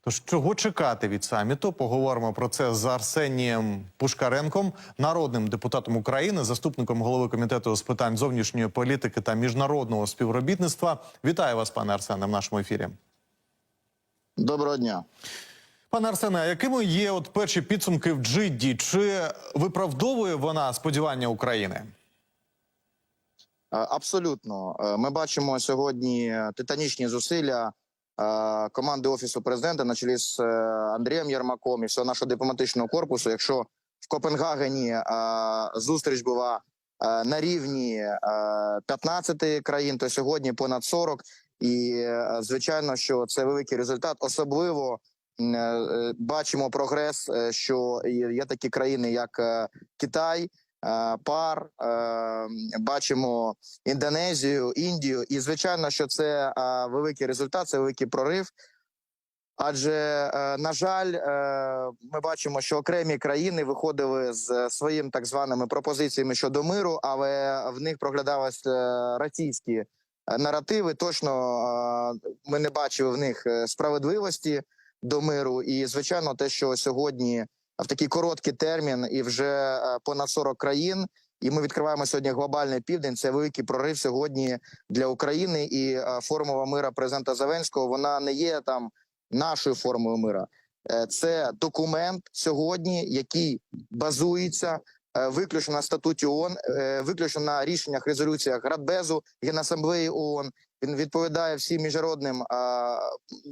Тож чого чекати від саміту? Поговоримо про це з Арсенієм Пушкаренком, народним депутатом України, заступником голови комітету з питань зовнішньої політики та міжнародного співробітництва. Вітаю вас, пане Арсене, в нашому ефірі. Доброго дня. Пане Арсене, а якими є от перші підсумки в Джидді? Чи виправдовує вона сподівання України? Е, Абсолютно, Е, ми бачимо сьогодні титанічні зусилля команди офісу президента на чолі з е, Андрієм Єрмаком і всього нашого дипломатичного корпусу. Якщо в Копенгагені е, зустріч була е, на рівні е, 15 країн, то сьогодні понад 40. І е, звичайно, що це великий результат. Особливо е, бачимо прогрес, е, що є такі країни, як е, Китай. Е, Пар е, бачимо Індонезію, Індію, і звичайно, що це е, великий результат, це великий прорив. Адже, на жаль, ми бачимо, що окремі країни виходили з своїми так званими пропозиціями щодо миру, але в них проглядались е, російські наративи. Точно ми не бачили в них справедливості до миру. І звичайно, те, що сьогодні в такий короткий термін, і вже е, понад 40 країн. І ми відкриваємо сьогодні глобальний південь. Це великий прорив сьогодні для України. І е, формула мира президента Зеленського вона не є там нашою формою мира. Е, Це документ сьогодні, який базується виключно на статуті ООН, е, виключно на рішеннях резолюціях Радбезу, Генасамблеї ООН. Він відповідає всім міжнародним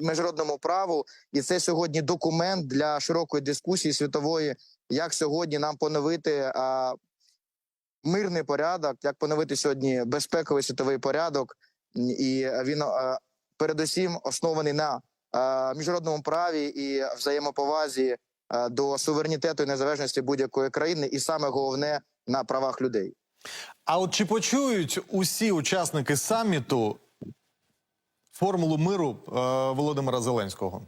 міжнародному праву, і це сьогодні документ для широкої дискусії світової, як сьогодні нам поновити мирний порядок, як поновити сьогодні безпековий світовий порядок, і він передусім оснований на міжнародному праві і взаємоповазі до суверенітету і незалежності будь-якої країни, і саме головне на правах людей. А от чи почують усі учасники саміту формулу миру е, Володимира Зеленського?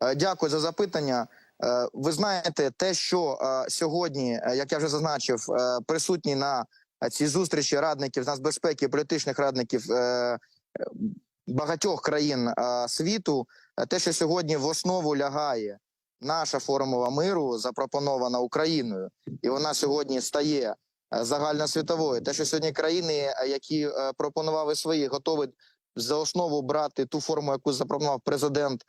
Е, Дякую за запитання. Е, Ви знаєте, те, що е, сьогодні, е, як я вже зазначив, е, присутні на цій зустрічі радників з нацбезпеки, політичних радників е, е, багатьох країн е, світу, е, те, що сьогодні в основу лягає наша формула миру, запропонована Україною, і вона сьогодні стає е, загальносвітовою. Те, що сьогодні країни, е, які е, пропонували свої, готові за основу брати ту форму, яку запропонував президент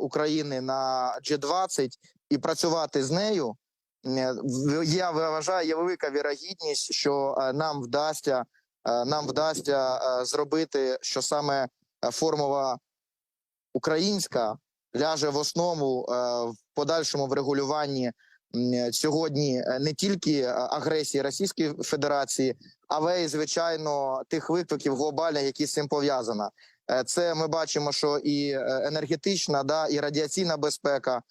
України на G20 і працювати з нею. Я вважаю, є велика вірогідність, що нам вдасться нам вдасться зробити, що саме формула українська ляже в основу е, в подальшому врегулюванні сьогодні е, не тільки е, агресії Російської Федерації, але й звичайно тих викликів глобальних, які з цим пов'язана. Це ми бачимо, що і енергетична, да і радіаційна безпека.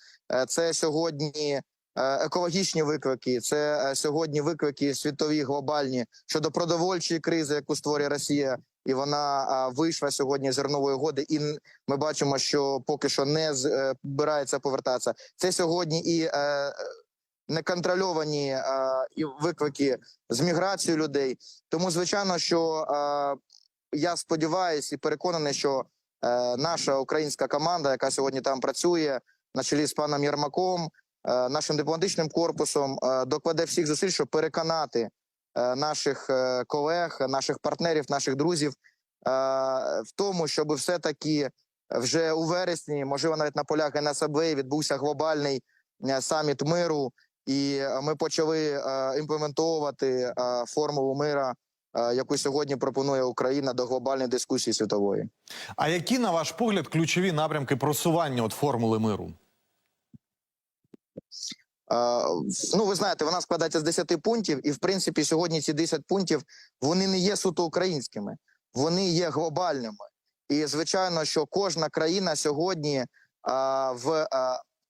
Це сьогодні екологічні виклики. Це сьогодні виклики світові глобальні щодо продовольчої кризи, яку створює Росія, і вона вийшла сьогодні з зернової угоди. І ми бачимо, що поки що не е, збирається повертатися. Це сьогодні і е, неконтрольовані і виклики з міграцією людей. Тому звичайно, що я сподіваюся і переконаний, що е, наша українська команда, яка сьогодні там працює, на чолі з паном Єрмаком, нашим дипломатичним корпусом, докладе всіх зусиль, щоб переконати наших е, колег, наших партнерів, наших друзів е, в тому, щоб все таки вже у вересні, можливо, навіть на полях Генасаблеї відбувся глобальний е, саміт миру, і е, ми почали е, імплементовувати е, формулу мира, е, яку сьогодні пропонує Україна до глобальної дискусії світової. А які, на ваш погляд, ключові напрямки просування от формули миру? Е, Ну, ви знаєте, вона складається з 10 пунктів, і в принципі, сьогодні ці 10 пунктів вони не є суто українськими, вони є глобальними. І звичайно, що кожна країна сьогодні е, в е,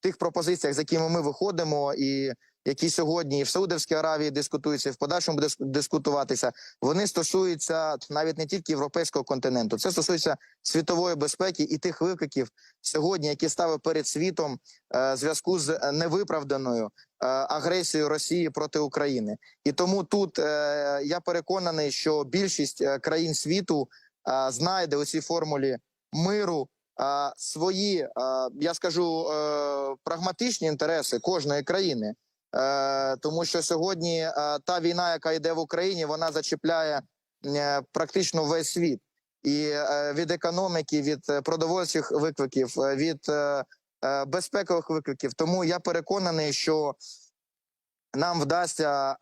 тих пропозиціях, з якими ми виходимо, і які сьогодні і в Саудовській Аравії дискутуються, в подальшому дискутуватися, вони стосуються навіть не тільки європейського континенту, це стосується світової безпеки і тих викликів сьогодні, які ставив перед світом е, зв'язку з невиправданою е, агресією Росії проти України. І тому тут е, я переконаний, що більшість е, країн світу е, знайде у цій формулі миру е, свої, е, я скажу, прагматичні інтереси кожної країни. Е, тому що сьогодні е, та війна, яка йде в Україні, вона зачіпляє е, практично весь світ. І від економіки, від продовольчих викликів, від безпекових викликів. Тому я переконаний, що нам вдасться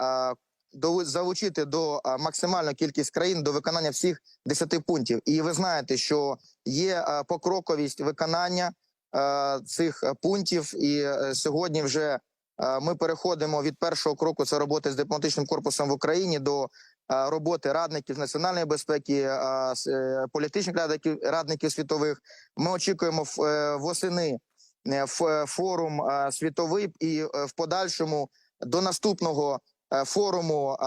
залучити до максимальну кількість країн до виконання всіх 10 пунктів. І ви знаєте, що є покроковість виконання цих пунктів, і сьогодні вже ми переходимо від першого кроку це роботи з дипломатичним корпусом в Україні до е, роботи радників з національної безпеки, е, е, політичних радників, радників світових. Ми очікуємо е, восени е, форум е, світовий і е, в подальшому до наступного е, форуму, е,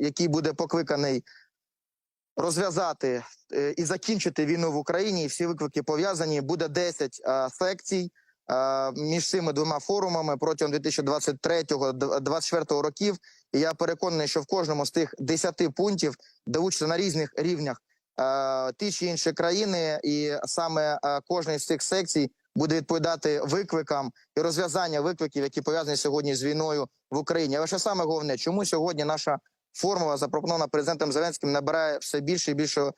який буде покликаний розв'язати е, і закінчити війну в Україні. І всі виклики пов'язані. Буде 10 е, секцій е, між цими двома форумами протягом 2023-2024 років. І я переконаний, що в кожному з тих 10 пунктів долучаться на різних рівнях е, ті чи інші країни, і саме е, кожна з цих секцій буде відповідати викликам і розв'язання викликів, які пов'язані сьогодні з війною в Україні. Але що саме головне, чому сьогодні наша формула, запропонована президентом Зеленським, набирає все більше і більше е,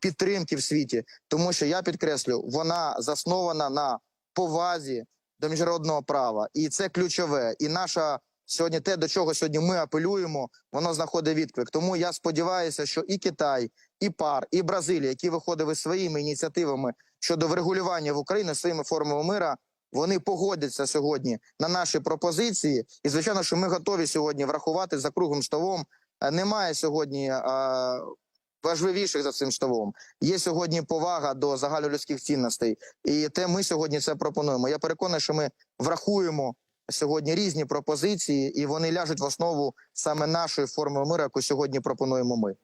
підтримки в світі, тому що я підкреслю, вона заснована на повазі до міжнародного права, і це ключове. І наша сьогодні те, до чого сьогодні ми апелюємо, воно знаходить відклик. Тому я сподіваюся, що і Китай, і ПАР, і Бразилія, які виходили своїми ініціативами щодо врегулювання в Україні своїми формами мира, вони погодяться сьогодні на наші пропозиції. І звичайно, що ми готові сьогодні врахувати за круглим столом. Е, Немає сьогодні е, важливіших за цим столом. Є сьогодні повага до загальнолюдських цінностей, і те ми сьогодні це пропонуємо. Я переконаний, що ми врахуємо сьогодні різні пропозиції, і вони ляжуть в основу саме нашої форми миру, яку сьогодні пропонуємо ми.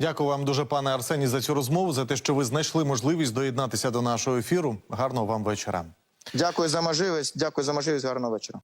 Дякую вам дуже, пане Арсеній, за цю розмову, за те, що ви знайшли можливість доєднатися до нашого ефіру. Гарного вам вечора. Дякую за можливість. Дякую за можливість. Гарного вечора.